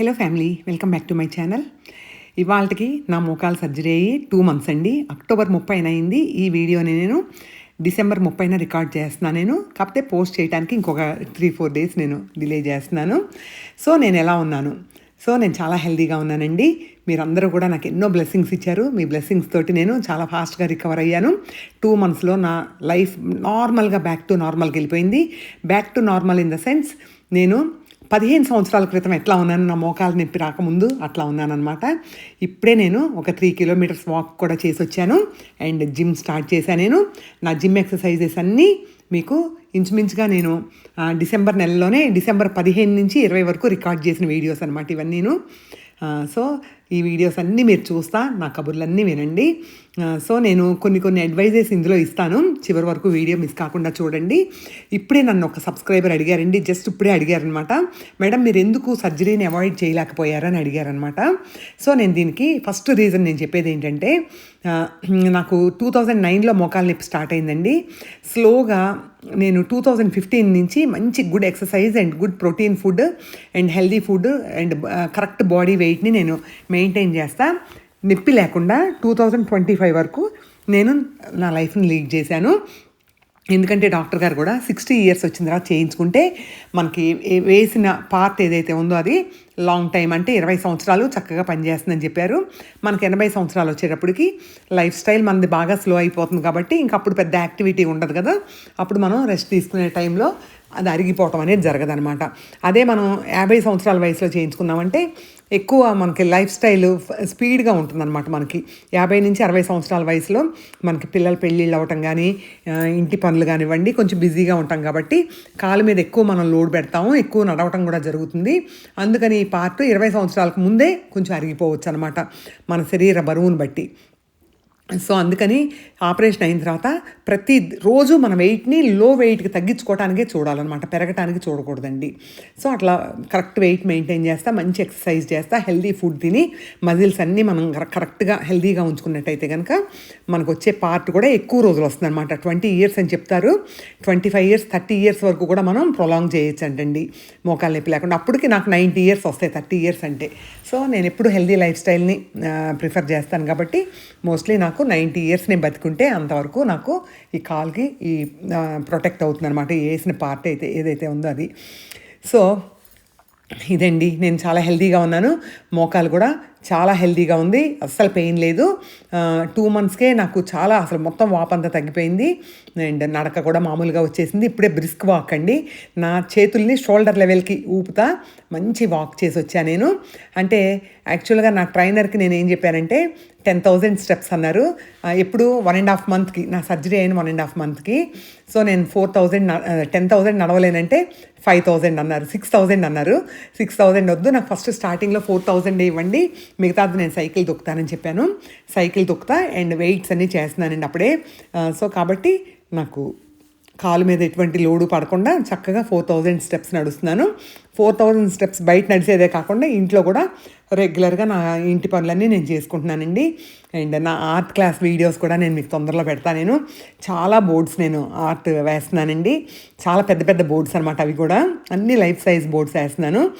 Hello family welcome back to my channel ఇవాళకి నా మోకాలు సర్జరీ అయ్యి టూ మంత్స్ అండి. అక్టోబర్ ముప్పైన అయింది. ఈ వీడియోని నేను డిసెంబర్ ముప్పైన రికార్డ్ చేస్తున్నాను నేను. కాకపోతే పోస్ట్ చేయడానికి ఇంకొక త్రీ ఫోర్ డేస్ నేను డిలే చేస్తున్నాను. సో నేను ఎలా ఉన్నాను? సో నేను చాలా హెల్దీగా ఉన్నానండి. మీరందరూ కూడా నాకు ఎన్నో బ్లెస్సింగ్స్ ఇచ్చారు. మీ బ్లెస్సింగ్స్ తోటి నేను చాలా ఫాస్ట్గా రికవర్ అయ్యాను. టూ మంత్స్లో నా లైఫ్ నార్మల్గా బ్యాక్ టు నార్మల్కి వెళ్ళిపోయింది. Back to normal in the sense నేను పదిహేను సంవత్సరాల క్రితం ఎట్లా ఉన్నాను నా మోకాలు నొప్పి రాకముందు అట్లా ఉన్నానమాట ఇప్పుడే నేను ఒక త్రీ కిలోమీటర్స్ వాక్ కూడా చేసి వచ్చాను అండ్ జిమ్ స్టార్ట్ చేశాను నేను. నా జిమ్ ఎక్సర్సైజెస్ అన్నీ మీకు ఇంచుమించుగా నేను డిసెంబర్ నెలలోనే డిసెంబర్ పదిహేను నుంచి ఇరవై వరకు రికార్డ్ చేసిన వీడియోస్ అనమాట ఇవన్నీ నేను సో ఈ వీడియోస్ అన్నీ మీరు చూస్తా నా కబుర్లన్నీ వినండి. సో నేను కొన్ని కొన్ని అడ్వైజెస్ ఇందులో ఇస్తాను. చివరి వరకు వీడియో మిస్ కాకుండా చూడండి. ఇప్పుడే నన్ను ఒక సబ్స్క్రైబర్ అడిగారండి. జస్ట్ ఇప్పుడే అడిగారనమాట మేడం మీరు ఎందుకు సర్జరీని అవాయిడ్ చేయలేకపోయారని అడిగారనమాట సో నేను దీనికి ఫస్ట్ రీజన్ నేను చెప్పేది ఏంటంటే నాకు టూ థౌజండ్ నైన్లో మోకాలు నొప్పి స్టార్ట్ అయిందండి. స్లోగా నేను టూ థౌజండ్ ఫిఫ్టీన్ నుంచి మంచి good exercise and good protein food and healthy food and correct body వెయిట్ని నేను మెయింటైన్ చేస్తా. నొప్పి లేకుండా టూ థౌజండ్ ట్వంటీ ఫైవ్ వరకు నేను నా లైఫ్ని లీడ్ చేశాను. ఎందుకంటే డాక్టర్ గారు కూడా సిక్స్టీ ఇయర్స్ వచ్చిన తర్వాత చేయించుకుంటే మనకి వేసిన పార్ట్ ఏదైతే ఉందో అది లాంగ్ టైం అంటే ఇరవై సంవత్సరాలు చక్కగా పనిచేస్తుందని చెప్పారు. మనకి ఎనభై సంవత్సరాలు వచ్చేటప్పటికి లైఫ్ స్టైల్ మనది బాగా స్లో అయిపోతుంది కాబట్టి ఇంక అప్పుడు పెద్ద యాక్టివిటీ ఉండదు కదా. అప్పుడు మనం రెస్ట్ తీసుకునే టైంలో అది అరిగిపోవటం అనేది జరగదనమాట అదే మనం యాభై సంవత్సరాల వయసులో చేయించుకున్నామంటే ఎక్కువ మనకి లైఫ్ స్టైల్ స్పీడ్గా ఉంటుందన్నమాట మనకి. యాభై నుంచి అరవై సంవత్సరాల వయసులో మనకి పిల్లల పెళ్ళిళ్ళు అవ్వటం కానీ ఇంటి పనులు కానివ్వండి కొంచెం బిజీగా ఉంటాం కాబట్టి కాలు మీద ఎక్కువ మనం లోడ్ పెడతాము ఎక్కువ నడవటం కూడా జరుగుతుంది. అందుకని ఈ పార్ట్ ఇరవై సంవత్సరాలకు ముందే కొంచెం అరిగిపోవచ్చు అనమాట మన శరీర బరువును బట్టి. సో అందుకని ఆపరేషన్ అయిన తర్వాత ప్రతి రోజు మన వెయిట్ని లో వెయిట్కి తగ్గించుకోవడానికే చూడాలన్నమాట పెరగటానికి చూడకూడదండి. సో అట్లా కరెక్ట్ వెయిట్ మెయింటైన్ చేస్తా మంచి ఎక్సర్సైజ్ చేస్తా హెల్దీ ఫుడ్ తిని మజిల్స్ అన్నీ మనం కరెక్ట్గా హెల్దీగా ఉంచుకున్నట్టయితే కనుక మనకు వచ్చే పార్ట్ కూడా ఎక్కువ రోజులు వస్తుందన్నమాట. ట్వంటీ ఇయర్స్ అని చెప్తారు. Twenty five years thirty years వరకు కూడా మనం ప్రొలాంగ్ చేయొచ్చు అంటండి మోకాలు నొప్పి లేకుండా అప్పటికి నాకు నైంటీ ఇయర్స్ వస్తాయి థర్టీ ఇయర్స్ అంటే. సో నేను ఎప్పుడు హెల్దీ లైఫ్ స్టైల్ని ప్రిఫర్ చేస్తాను కాబట్టి మోస్ట్లీ నాకు నైంటీ ఇయర్స్ నేను బతికుంటే అంతవరకు నాకు ఈ కాల్కి ఈ ప్రొటెక్ట్ అవుతుంది అనమాట వేసిన పార్ట్ అయితే ఏదైతే ఉందో అది. సో ఇదండి నేను చాలా హెల్తీగా ఉన్నాను. మోకాలు కూడా చాలా హెల్తీగా ఉంది. అస్సలు పెయిన్ లేదు. టూ మంత్స్కే నాకు చాలా అసలు మొత్తం వాపంతా తగ్గిపోయింది. అండ్ నడక కూడా మామూలుగా వచ్చేసింది. ఇప్పుడే బ్రిస్క్ వాక్ అండి. నా చేతుల్ని షోల్డర్ లెవెల్కి ఊపుతా మంచి వాక్ చేసి వచ్చా నేను. అంటే యాక్చువల్గా నా ట్రైనర్కి నేను ఏం చెప్పానంటే టెన్ థౌజండ్ స్టెప్స్ అన్నారు. ఎప్పుడు వన్ అండ్ హాఫ్ మంత్కి నా సర్జరీ అయిన వన్ అండ్ హాఫ్ మంత్కి. సో నేను ఫోర్ థౌజండ్ టెన్ థౌజండ్ నడవలేనంటే ఫైవ్ థౌజండ్ అన్నారు సిక్స్ థౌజండ్ అన్నారు. సిక్స్ థౌజండ్ వద్దు నాకు ఫస్ట్ స్టార్టింగ్లో ఫోర్ థౌజండ్ ఇవ్వండి. మిగతాది నేను సైకిల్ దొక్కుతానని చెప్పాను. సైకిల్ దొక్కుతా అండ్ వెయిట్స్ అన్నీ చేస్తున్నానండి అప్పుడే. సో కాబట్టి నాకు కాలు మీద ఎటువంటి లోడు పడకుండా చక్కగా ఫోర్ థౌజండ్ స్టెప్స్ నడుస్తున్నాను. ఫోర్ థౌజండ్ స్టెప్స్ బయట నడిచేదే కాకుండా ఇంట్లో కూడా రెగ్యులర్గా నా ఇంటి పనులన్నీ నేను చేసుకుంటున్నానండి. అండ్ నా ఆర్ట్ క్లాస్ వీడియోస్ కూడా నేను మీకు తొందరలో పెడతా నేను. చాలా బోర్డ్స్ నేను ఆర్ట్ వేస్తున్నానండి. చాలా పెద్ద పెద్ద బోర్డ్స్ అనమాట అవి కూడా. అన్ని లైఫ్ సైజ్ బోర్డ్స్ వేస్తున్నాను.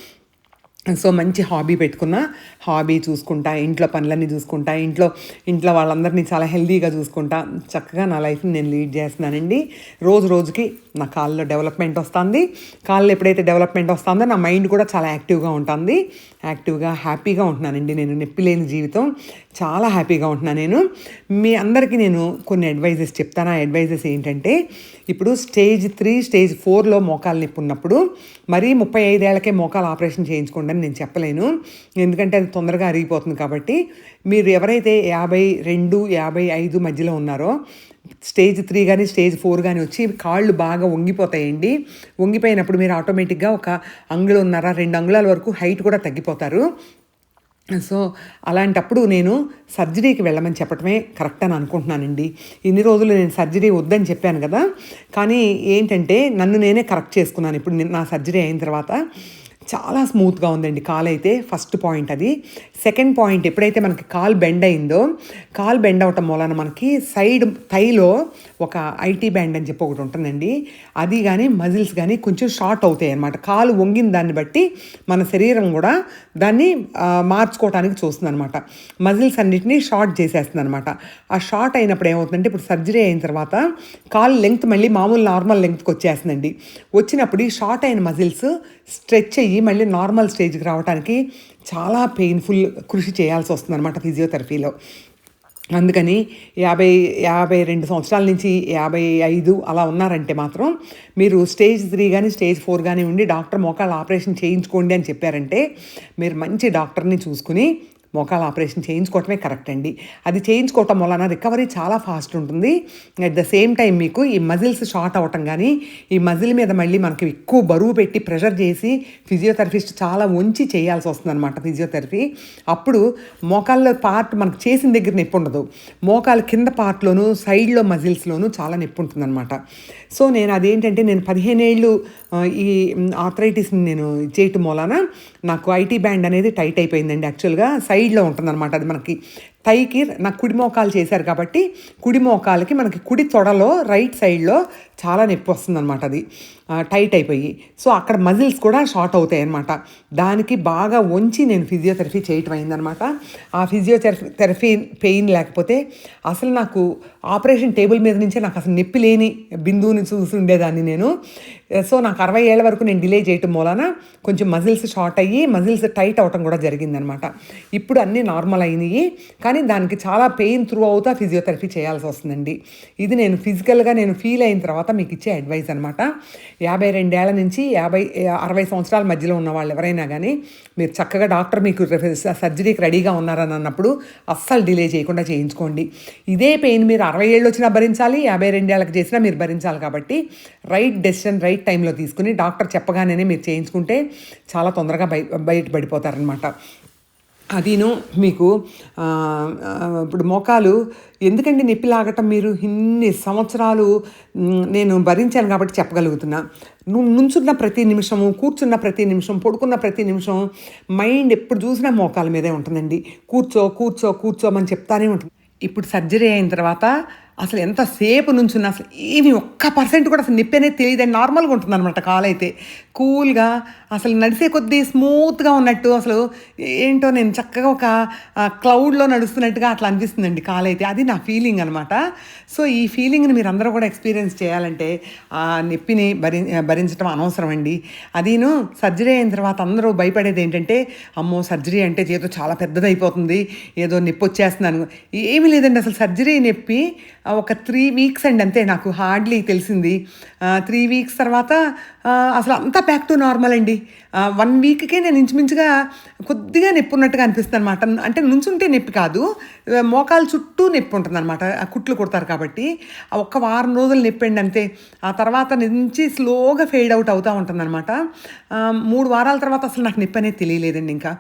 సో మంచి హాబీ పెట్టుకున్నా హాబీ చూసుకుంటా ఇంట్లో పనులన్నీ చూసుకుంటా ఇంట్లో ఇంట్లో వాళ్ళందరినీ చాలా హెల్దీగా చూసుకుంటా చక్కగా నా లైఫ్ని నేను లీడ్ చేస్తున్నానండి. రోజు రోజుకి నా కాళ్ళలో డెవలప్మెంట్ వస్తుంది. కాళ్ళు ఎప్పుడైతే డెవలప్మెంట్ వస్తుందో నా మైండ్ కూడా చాలా యాక్టివ్గా ఉంటుంది. యాక్టివ్గా హ్యాపీగా ఉంటున్నానండి నేను. నొప్పి లేని జీవితం. చాలా హ్యాపీగా ఉంటున్నాను నేను. మీ అందరికీ నేను కొన్ని అడ్వైజెస్ చెప్తాను. ఆ అడ్వైజెస్ ఏంటంటే ఇప్పుడు స్టేజ్ త్రీ స్టేజ్ ఫోర్లో మోకాలు నొప్పి ఉన్నప్పుడు మరీ ముప్పై ఐదేళ్ళకే మోకాలు ఆపరేషన్ చేయించుకోండి అని నేను చెప్పలేను. ఎందుకంటే అది తొందరగా అరిగిపోతుంది కాబట్టి మీరు ఎవరైతే యాభై రెండు యాభై ఐదు మధ్యలో ఉన్నారో స్టేజ్ త్రీ కానీ స్టేజ్ ఫోర్ కానీ వచ్చి కాళ్ళు బాగా వంగిపోతాయండి. వంగిపోయినప్పుడు మీరు ఆటోమేటిక్గా ఒక అంగుళన్నర రెండు అంగుళాల వరకు హైట్ కూడా తగ్గిపోతారు. సో అలాంటప్పుడు నేను సర్జరీకి వెళ్ళమని చెప్పడమే కరెక్ట్ అని అనుకుంటున్నానండి. ఇన్ని రోజులు నేను సర్జరీ వద్దని చెప్పాను కదా. కానీ ఏంటంటే నన్ను నేనే కరెక్ట్ చేసుకున్నాను. ఇప్పుడు నా సర్జరీ అయిన తర్వాత చాలా స్మూత్గా ఉందండి కాల్ అయితే ఫస్ట్ పాయింట్ అది. సెకండ్ పాయింట్ ఎప్పుడైతే మనకి కాల్ బెండ్ అయిందో కాల్ బెండ్ అవటం మూలన మనకి సైడ్ థైలో ఒక ఐటీ బ్యాండ్ అని చెప్పి ఒకటి ఉంటుందండి. అది కానీ మజిల్స్ కానీ కొంచెం షార్ట్ అవుతాయి అనమాట కాలు వంగిన దాన్ని బట్టి మన శరీరం కూడా దాన్ని మార్చుకోవడానికి చూస్తుంది అనమాట మజిల్స్ అన్నిటినీ షార్ట్ చేసేస్తుంది అనమాట ఆ షార్ట్ అయినప్పుడు ఏమవుతుందంటే ఇప్పుడు సర్జరీ అయిన తర్వాత కాలు లెంగ్త్ మళ్ళీ మామూలు నార్మల్ లెంగ్త్కి వచ్చేస్తుందండి. వచ్చినప్పుడు ఈ షార్ట్ అయిన మజిల్స్ స్ట్రెచ్ అయ్యి మళ్ళీ నార్మల్ స్టేజ్కి రావడానికి చాలా పెయిన్ఫుల్ కృషి చేయాల్సి వస్తుంది అనమాట ఫిజియోథెరపీలో. అందుకని యాభై యాభై రెండు సంవత్సరాల నుంచి యాభై ఐదు అలా ఉన్నారంటే మాత్రం మీరు స్టేజ్ త్రీ కానీ స్టేజ్ ఫోర్ కానీ ఉండి డాక్టర్ మోకాళ్ళ ఆపరేషన్ చేయించుకోండి అని చెప్పారంటే మీరు మంచి డాక్టర్ని చూసుకుని మోకాళ్ళ ఆపరేషన్ చేయించుకోవటమే కరెక్ట్ అండి. అది చేయించుకోవటం వలన రికవరీ చాలా ఫాస్ట్ ఉంటుంది. అట్ ద సేమ్ టైం మీకు ఈ మజిల్స్ షార్ట్ అవ్వటం కానీ ఈ మజిల్ మీద మళ్ళీ మనకి ఎక్కువ బరువు పెట్టి ప్రెషర్ చేసి ఫిజియోథెరపిస్ట్ చాలా ఉంచి చేయాల్సి వస్తుంది అనమాట ఫిజియోథెరపీ. అప్పుడు మోకాళ్ళ పార్ట్ మనకు చేసిన దగ్గర నొప్పి ఉండదు. మోకాలు కింద పార్ట్లోను సైడ్లో మజిల్స్లోను చాలా నొప్పి ఉంటుందన్నమాట. సో నేను అదేంటంటే నేను పదిహేను ఏళ్ళు ఈ ఆర్థరైటిస్ని నేను చేయటం మూలాన నాకు ఐటీ బ్యాండ్ అనేది టైట్ అయిపోయిందండి యాక్చువల్గా. సైడ్లో ఉంటుందన్నమాట అది మనకి పైకి నాకు కుడి మోకాలు చేశారు కాబట్టి కుడి మోకాలకి మనకి కుడి తొడలో రైట్ సైడ్లో చాలా నొప్పి వస్తుందన్నమాట అది. టైట్ అయిపోయి. సో అక్కడ మజిల్స్ కూడా షార్ట్ అవుతాయి అనమాట దానికి బాగా వంచి నేను ఫిజియోథెరపీ చేయటం అయిందనమాట ఆ ఫిజియోథెరపీ థెరపీ పెయిన్ లేకపోతే అసలు నాకు ఆపరేషన్ టేబుల్ మీద నుంచే నాకు అసలు నొప్పి లేని బిందువుని చూసి ఉండేదాన్ని నేను. సో నాకు అరవై ఏళ్ళ వరకు నేను డిలే చేయటం మూలన కొంచెం మజిల్స్ షార్ట్ అయ్యి మజిల్స్ టైట్ అవటం కూడా జరిగిందనమాట ఇప్పుడు అన్నీ నార్మల్ అయినాయి. కానీ కానీ దానికి చాలా పెయిన్ త్రూ అవుతా ఫిజియోథెరపీ చేయాల్సి వస్తుందండి. ఇది నేను ఫిజికల్గా నేను ఫీల్ అయిన తర్వాత మీకు ఇచ్చే అడ్వైస్ అనమాట యాభై రెండేళ్ళ నుంచి యాభై అరవై సంవత్సరాల మధ్యలో ఉన్న వాళ్ళు ఎవరైనా కానీ మీరు చక్కగా డాక్టర్ మీకు సర్జరీకి రెడీగా ఉన్నారని అన్నప్పుడు అస్సలు డిలే చేయకుండా చేయించుకోండి. ఇదే పెయిన్ మీరు అరవై ఏళ్ళు వచ్చినా భరించాలి యాభై రెండేళ్ళకి చేసినా మీరు భరించాలి కాబట్టి రైట్ డెసిషన్ రైట్ టైంలో తీసుకుని డాక్టర్ చెప్పగానే మీరు చేయించుకుంటే చాలా తొందరగా బయ బయటపడిపోతారనమాట అదీను మీకు ఇప్పుడు మోకాలు ఎందుకండి నొప్పి లాగటం మీరు? ఇన్ని సంవత్సరాలు నేను భరించాను కాబట్టి చెప్పగలుగుతున్నా. నువ్వు నుంచున్న ప్రతి నిమిషము కూర్చున్న ప్రతి నిమిషం పడుకున్న ప్రతి నిమిషం మైండ్ ఎప్పుడు చూసినా మోకాల మీదే ఉంటుందండి. కూర్చో కూర్చో కూర్చోమని చెప్తానే ఉంటుంది. ఇప్పుడు సర్జరీ అయిన తర్వాత అసలు ఎంతసేపు నుంచున్నా అసలు ఏమి ఒక్క పర్సెంట్ కూడా అసలు నొప్పి అనేది తెలియదు నార్మల్గా ఉంటుంది అనమాట కాలు అయితే కూల్గా అసలు నడిసే కొద్దీ స్మూత్గా ఉన్నట్టు అసలు ఏంటో నేను చక్కగా ఒక క్లౌడ్లో నడుస్తున్నట్టుగా అట్లా అనిపిస్తుందండి కాలు అయితే అది నా ఫీలింగ్ అనమాట సో ఈ ఫీలింగ్ని మీరు అందరూ కూడా ఎక్స్పీరియన్స్ చేయాలంటే ఆ నొప్పిని భరి భరించడం అనవసరం అండి అదిను సర్జరీ అయిన తర్వాత అందరూ భయపడేది ఏంటంటే అమ్మో సర్జరీ అంటే ఏదో చాలా పెద్దదైపోతుంది ఏదో నొప్పి వచ్చేస్తున్నాను. ఏమీ లేదండి అసలు సర్జరీ నొప్పి ఒక త్రీ వీక్స్ అండి అంతే నాకు హార్డ్లీ తెలిసింది. త్రీ వీక్స్ తర్వాత అసలు అంతా బ్యాక్ టు నార్మల్ అండి. వన్ వీక్కే నేను ఇంచుమించుగా కొద్దిగా నొప్పి ఉన్నట్టుగా అనిపిస్తుంది అనమాట అంటే నుంచుంటే నొప్పి కాదు మోకాలు చుట్టూ నొప్పి ఉంటుంది అనమాట కుట్లు కుడతారు కాబట్టి. ఆ ఒక్క వారం రోజులు నొప్పి అండి అంతే. ఆ తర్వాత నుంచి స్లోగా ఫేడ్ అవుట్ అవుతూ ఉంటుంది అనమాట మూడు వారాల తర్వాత అసలు నాకు నొప్పి అనేది తెలియలేదండి ఇంకా.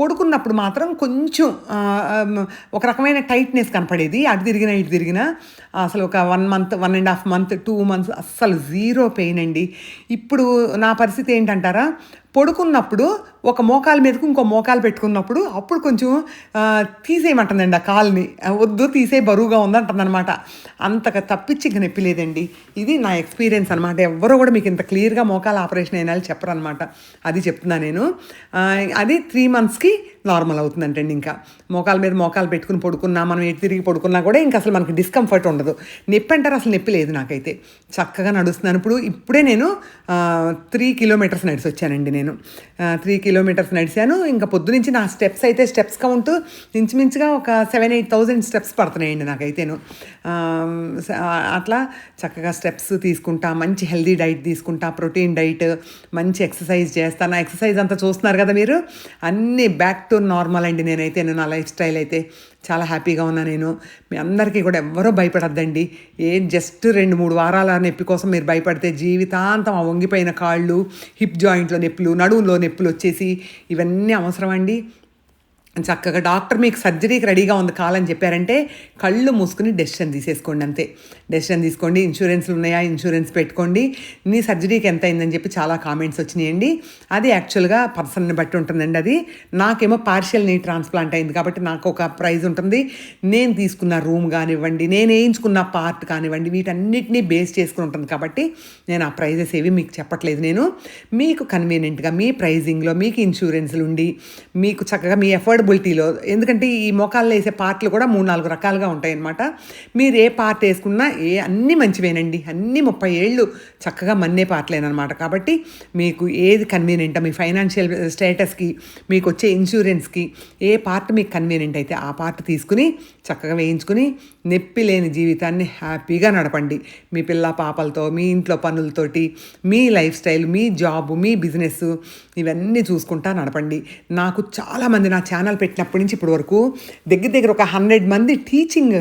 పడుకున్నప్పుడు మాత్రం కొంచెం ఒక రకమైన టైట్నెస్ కనపడేది. అటు తిరిగినా ఇటు తిరిగినా అసలు ఒక one month one and half month two months అస్సలు జీరో పెయిన్ అండి. ఇప్పుడు ఇప్పుడు నా పరిస్థితి ఏంటంటారా? పడుకున్నప్పుడు ఒక మోకాలు మీదకు ఇంకో మోకాలు పెట్టుకున్నప్పుడు అప్పుడు కొంచెం తీసేయమంటుందండి ఆ కాల్ని. వద్దు తీసే బరువుగా ఉందంటుంది అనమాట అంతగా తప్పించి ఇంక నొప్పి లేదండి. ఇది నా ఎక్స్పీరియన్స్ అనమాట ఎవ్వరూ కూడా మీకు ఇంత క్లియర్గా మోకాలు ఆపరేషన్ అయినా చెప్పరు అనమాట అది చెప్తున్నా నేను. అది త్రీ మంత్స్కి నార్మల్ అవుతుందంటండి ఇంకా. మోకాల మీద మోకాలు పెట్టుకుని పడుకున్నా మనం ఎటు తిరిగి పడుకున్నా కూడా ఇంకా అసలు మనకి డిస్కంఫర్ట్ ఉండదు. నొప్పి అంటారు అసలు నొప్పి లేదు నాకైతే. చక్కగా నడుస్తున్నాను. ఇప్పుడు ఇప్పుడే నేను త్రీ కిలోమీటర్స్ నడిచి వచ్చానండి నేను త్రీ కిలోమీటర్స్ నడిచాను. ఇంకా పొద్దునుంచి నా స్టెప్స్ అయితే స్టెప్స్ కౌంట్ ఇంచుమించుగా ఒక సెవెన్ ఎయిట్ థౌజండ్ స్టెప్స్ పడుతున్నాయండి నాకైతేను. అట్లా చక్కగా స్టెప్స్ తీసుకుంటా మంచి హెల్దీ డైట్ తీసుకుంటా ప్రోటీన్ డైట్ మంచి ఎక్సర్సైజ్ చేస్తాను ఎక్సర్సైజ్ అంతా చూస్తున్నారు కదా మీరు? అన్నీ బ్యాక్ టు నార్మల్ అండి నేనైతే నా లైఫ్ స్టైల్ అయితే. చాలా హ్యాపీగా ఉన్నా నేను. మీ అందరికీ కూడా ఎవ్వరూ భయపడద్దండి. ఏం జస్ట్ రెండు మూడు వారాల నొప్పి కోసం మీరు భయపడితే జీవితాంతం ఆ వంగిపోయిన కాళ్ళు హిప్ జాయింట్లో నొప్పులు నడువులో నొప్పులు వచ్చేసి ఇవన్నీ అవసరం అండి చక్కగా డాక్టర్ మీకు సర్జరీకి రెడీగా ఉంది కాలని చెప్పారంటే కళ్ళు మూసుకుని డెసిషన్ తీసేసుకోండి అంతే. డెసిషన్ తీసుకోండి ఇన్సూరెన్స్లు ఉన్నాయా ఇన్సూరెన్స్ పెట్టుకోండి. నీ సర్జరీకి ఎంత అయిందని చెప్పి చాలా కామెంట్స్ వచ్చినాయండి. అది యాక్చువల్గా పర్సన్ని బట్టి ఉంటుందండి అది. నాకేమో పార్షియల్ నీ ట్రాన్స్ప్లాంట్ అయింది కాబట్టి నాకు ఒక ప్రైజ్ ఉంటుంది. నేను తీసుకున్న రూమ్ కానివ్వండి నేను వేయించుకున్న పార్ట్ కానివ్వండి వీటన్నిటిని బేస్ చేసుకుని ఉంటుంది కాబట్టి నేను ఆ ప్రైజెస్ ఏవి మీకు చెప్పట్లేదు నేను. మీకు కన్వీనియంట్గా మీ ప్రైజింగ్లో మీకు ఇన్సూరెన్స్లు ఉండి మీకు చక్కగా మీ ఎఫర్డ్ కంఫర్టబిలిటీలో ఎందుకంటే ఈ మోకాల్లో వేసే పార్ట్లు కూడా మూడు నాలుగు రకాలుగా ఉంటాయన్నమాట. మీరు ఏ పార్ట్ వేసుకున్నా ఏ అన్నీ మంచివేనండి. అన్నీ ముప్పై ఏళ్ళు చక్కగా మన్నే పార్ట్లేనమాట కాబట్టి మీకు ఏది కన్వీనియంట్ మీ ఫైనాన్షియల్ స్టేటస్కి మీకు వచ్చే ఇన్సూరెన్స్కి ఏ పార్ట్ మీకు కన్వీనియంట్ అయితే ఆ పార్ట్ తీసుకుని చక్కగా వేయించుకుని నొప్పి లేని జీవితాన్ని హ్యాపీగా నడపండి. మీ పిల్ల పాపలతో మీ ఇంట్లో పనులతోటి మీ లైఫ్ స్టైల్ మీ జాబ్ మీ బిజినెస్ ఇవన్నీ చూసుకుంటా నడపండి. నాకు చాలామంది నా ఛానల్ పెట్టినప్పటి నుంచి ఇప్పటి వరకు దగ్గర దగ్గర ఒక హండ్రెడ్ మంది టీచింగ్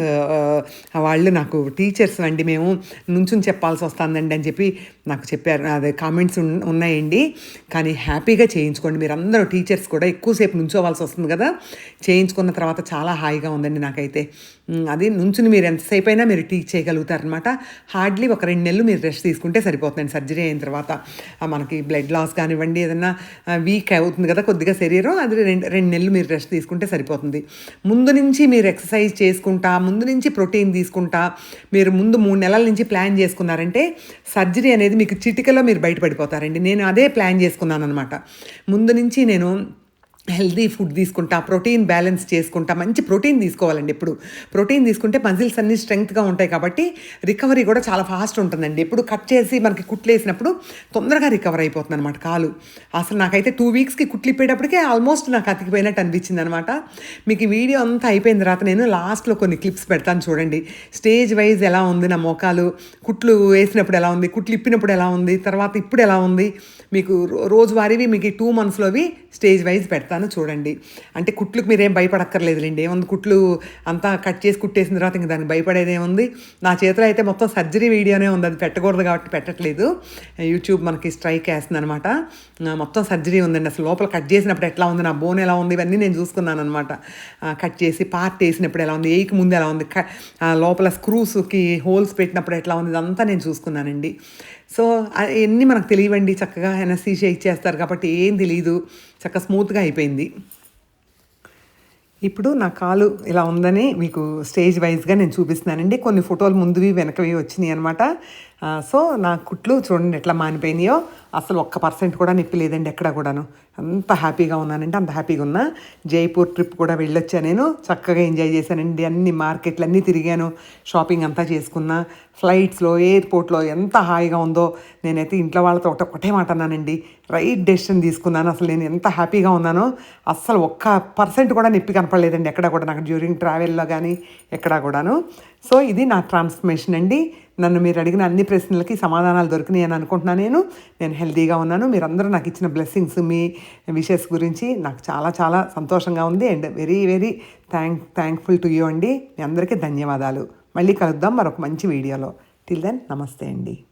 వాళ్ళు నాకు టీచర్స్ అండి మేము నుంచుని చెప్పాల్సి వస్తుందండి అని చెప్పి నాకు చెప్పారు అదే కామెంట్స్ ఉన్నాయండి. కానీ హ్యాపీగా చేయించుకోండి. మీరు అందరూ టీచర్స్ కూడా ఎక్కువసేపు నుంచోవాల్సి వస్తుంది కదా. చేయించుకున్న తర్వాత చాలా హాయిగా ఉందండి నాకైతే. అది నుంచుని మీరు ఎంతసేపు అయినా మీరు టీచ్ చేయగలుగుతారనమాట హార్డ్లీ ఒక రెండు నెలలు మీరు రెస్ట్ తీసుకుంటే సరిపోతుందండి సర్జరీ అయిన తర్వాత. మనకి బ్లడ్ లాస్ కానివ్వండి ఏదన్నా వీక్ అవుతుంది కదా కొద్దిగా శరీరం అది రెండు రెండు నెలలు మీరు రెస్ట్ తీసుకుంటే సరిపోతుంది. ముందు నుంచి మీరు ఎక్సర్సైజ్ చేసుకుంటా ముందు నుంచి ప్రోటీన్ తీసుకుంటా మీరు ముందు మూడు నెలల నుంచి ప్లాన్ చేసుకున్నారంటే సర్జరీ అనేది మీకు చిటికలో మీరు బయటపడిపోతారండి నేను అదే ప్లాన్ చేసుకున్నాను అనమాట ముందు నుంచి నేను హెల్దీ ఫుడ్ తీసుకుంటా ప్రోటీన్ బ్యాలెన్స్ చేసుకుంటా మంచి ప్రోటీన్ తీసుకోవాలండి ఎప్పుడు. ప్రోటీన్ తీసుకుంటే మజిల్స్ అన్నీ స్ట్రెంగ్త్గా ఉంటాయి కాబట్టి రికవరీ కూడా చాలా ఫాస్ట్ ఉంటుందండి. ఎప్పుడు కట్ చేసి మనకి కుట్లు వేసినప్పుడు తొందరగా రికవర్ అయిపోతుంది అనమాట కాలు. అసలు నాకైతే టూ వీక్స్కి కుట్లు ఇప్పేటప్పటికే ఆల్మోస్ట్ నాకు అతికిపోయినట్టు అనిపించింది అనమాట మీకు ఈ వీడియో అంతా అయిపోయిన తర్వాత నేను లాస్ట్లో కొన్ని క్లిప్స్ పెడతాను చూడండి. స్టేజ్ వైజ్ ఎలా ఉంది నా మోకాలు కుట్లు వేసినప్పుడు ఎలా ఉంది కుట్లు ఇప్పినప్పుడు ఎలా ఉంది తర్వాత ఇప్పుడు ఎలా ఉంది మీకు రోజువారీవి మీకు టూ మంత్స్లోవి స్టేజ్ వైజ్ పెడతాను. చూడండి. అంటే కుట్లకు మీరేం భయపడక్కర్లేదులేండి. ఏముంది కుట్లు అంతా కట్ చేసి కుట్టేసిన తర్వాత ఇంక దానికి భయపడేది ఏముంది? నా చేతిలో అయితే మొత్తం సర్జరీ వీడియోనే ఉంది. అది పెట్టకూడదు కాబట్టి పెట్టట్లేదు. యూట్యూబ్ మనకి స్ట్రైక్ వేస్తుంది అనమాట మొత్తం సర్జరీ ఉందండి. అసలు లోపల కట్ చేసినప్పుడు ఎట్లా ఉంది? నా బోన్ ఎలా ఉంది? ఇవన్నీ నేను చూసుకున్నాను అనమాట కట్ చేసి పార్ట్ వేసినప్పుడు ఎలా ఉంది? ఏకి ముందు ఎలా ఉంది? లోపల స్క్రూస్కి హోల్స్ పెట్టినప్పుడు ఎట్లా ఉంది? ఇదంతా నేను చూసుకున్నానండి. సో అవన్నీ మనకు తెలియవండి చక్కగా ఎనసీషియా ఇచ్చేస్తారు కాబట్టి ఏం తెలియదు చక్కగా స్మూత్గా అయిపోయింది. ఇప్పుడు నా కాలు ఇలా ఉందని మీకు స్టేజ్ వైజ్గా నేను చూపిస్తున్నానండి. కొన్ని ఫోటోలు ముందువి వెనకవి వచ్చినాయి అనమాట సో నా కుట్లు చూడండి ఎట్లా మానిపోయినాయో. అసలు ఒక్క పర్సెంట్ కూడా నొప్పి లేదండి ఎక్కడ కూడాను. అంత హ్యాపీగా ఉన్నానంటే అంత హ్యాపీగా ఉన్నా. జైపూర్ ట్రిప్ కూడా వెళ్ళొచ్చా నేను. చక్కగా ఎంజాయ్ చేశానండి. అన్ని మార్కెట్లు అన్నీ తిరిగాను. షాపింగ్ అంతా చేసుకున్నా. ఫ్లైట్స్లో ఎయిర్పోర్ట్లో ఎంత హాయిగా ఉందో నేనైతే ఇంట్లో వాళ్ళతో ఒకటి ఒకటే మాట అన్నానండి. రైట్ డెసిషన్ తీసుకున్నాను. అసలు నేను ఎంత హ్యాపీగా ఉన్నానో అస్సలు ఒక్క పర్సెంట్ కూడా నొప్పి కనపడలేదండి. ఎక్కడ కూడా నాకు డ్యూరింగ్ ట్రావెల్లో కానీ ఎక్కడా కూడాను. సో ఇది నా ట్రాన్స్ఫర్మేషన్ అండి. నన్ను మీరు అడిగిన అన్ని ప్రశ్నలకి సమాధానాలు దొరికినాయి అని అనుకుంటున్నాను నేను. నేను హెల్తీగా ఉన్నాను. మీరందరూ నాకు ఇచ్చిన బ్లెస్సింగ్స్ మీ విషెస్ గురించి నాకు చాలా చాలా సంతోషంగా ఉంది. And very very thank thankful to you అండి. మీ అందరికీ ధన్యవాదాలు. మళ్ళీ కలుద్దాం మరొక మంచి వీడియోలో. టిల్ దెన్ నమస్తే అండి.